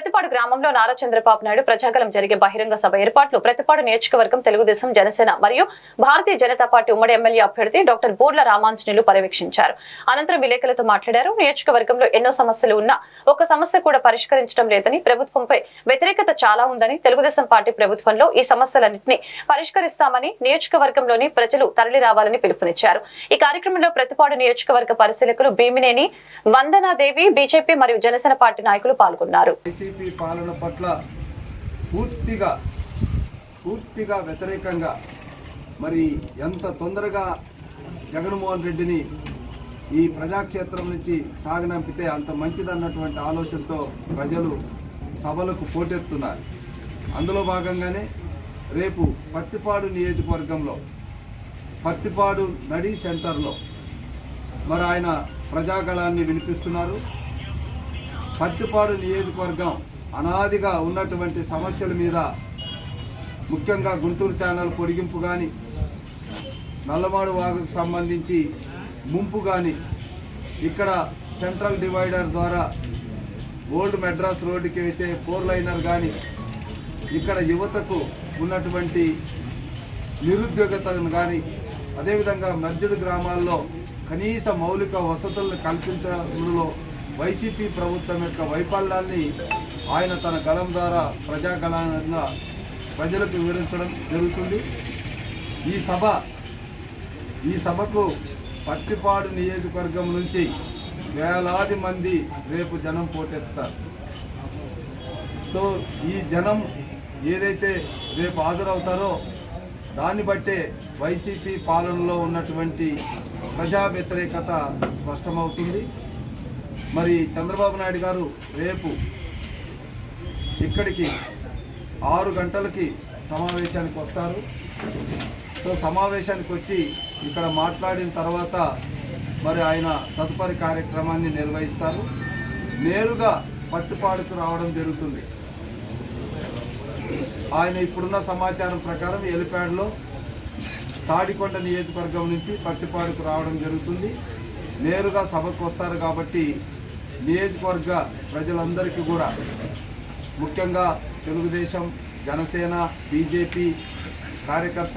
ప్రతిపాడు గ్రామంలో నారా చంద్రబాబు నాయుడు ప్రజాగలం జరిగే బహిరంగ సభ ఏర్పాట్లు ప్రతిపాడు నియోజకవర్గం తెలుగుదేశం జనసేన మరియు భారతీయ జనతా పార్టీ ఉమ్మడి ఎమ్మెల్యే అభ్యర్థి డాక్టర్ బోర్ల రామాంజనేయులు పర్యవేక్షించారు. అనంతరం విలేకరులతో మాట్లాడారు. నియోజకవర్గంలో ఎన్నో సమస్యలు ఉన్నా ఒక సమస్య కూడా పరిష్కరించడం లేదని ప్రభుత్వంపై వ్యతిరేకత చాలా ఉందని తెలుగుదేశం పార్టీ ప్రభుత్వంలో ఈ సమస్యలన్నింటినీ పరిష్కరిస్తామని నియోజకవర్గంలోని ప్రజలు తరలి రావాలని పిలుపునిచ్చారు. ఈ కార్యక్రమంలో ప్రతిపాడు నియోజకవర్గ పరిశీలకులు భీమినేని వందనాదేవి బీజేపీ మరియు జనసేన పార్టీ నాయకులు పాల్గొన్నారు. వైసీపీ పాలన పట్ల పూర్తిగా పూర్తిగా వ్యతిరేకంగా మరి ఎంత తొందరగా జగన్మోహన్ రెడ్డిని ఈ ప్రజాక్షేత్రం నుంచి సాగనంపితే అంత మంచిదన్నటువంటి ఆలోచనతో ప్రజలు సభలకు పోటెత్తున్నారు. అందులో భాగంగానే రేపు పత్తిపాడు నియోజకవర్గంలో పత్తిపాడు నడి సెంటర్లో మరి ఆయన ప్రజాగళాన్ని వినిపిస్తున్నారు. పత్తిపాడు నియోజకవర్గం అనాదిగా ఉన్నటువంటి సమస్యల మీద ముఖ్యంగా గుంటూరు ఛానల్ పొడిగింపు కానీ నల్లమాడు వాగుకు సంబంధించి ముంపు కానీ ఇక్కడ సెంట్రల్ డివైడర్ ద్వారా ఓల్డ్ మెడ్రాస్ రోడ్డుకి వేసే ఫోర్ లైనర్ కానీ ఇక్కడ యువతకు ఉన్నటువంటి నిరుద్యోగతను కానీ అదేవిధంగా మర్జుడు గ్రామాల్లో కనీస మౌలిక వసతులను కల్పించడంలో వైసీపీ ప్రభుత్వం యొక్క వైఫల్యాన్ని ఆయన తన గళం ద్వారా ప్రజాగళంగా ప్రజలకు వివరించడం జరుగుతుంది. ఈ సభ ఈ సభకు పత్తిపాడు నియోజకవర్గం నుంచి వేలాది మంది రేపు జనం పోటెత్తుతారు. సో ఈ జనం ఏదైతే రేపు హాజరవుతారో దాన్ని బట్టే వైసీపీ పాలనలో ఉన్నటువంటి ప్రజా వ్యతిరేకత స్పష్టమవుతుంది. మరి చంద్రబాబు నాయుడు గారు రేపు ఇక్కడికి ఆరు గంటలకి సమావేశానికి వస్తారు. సో సమావేశానికి వచ్చి ఇక్కడ మాట్లాడిన తర్వాత మరి ఆయన తదుపరి కార్యక్రమాన్ని నిర్వహిస్తారు. నేరుగా పత్తిపాడుకు రావడం జరుగుతుంది. ఆయన ఇప్పుడున్న సమాచారం ప్రకారం ఎలిపాడ్లో తాడికొండ నియోజకవర్గం నుంచి పత్తిపాడుకు రావడం జరుగుతుంది. నేరుగా సభకు వస్తారు కాబట్టి నియోజకవర్గ ప్రజలందరికీ కూడా ముఖ్యంగా తెలుగుదేశం జనసేన బీజేపీ కార్యకర్తలకు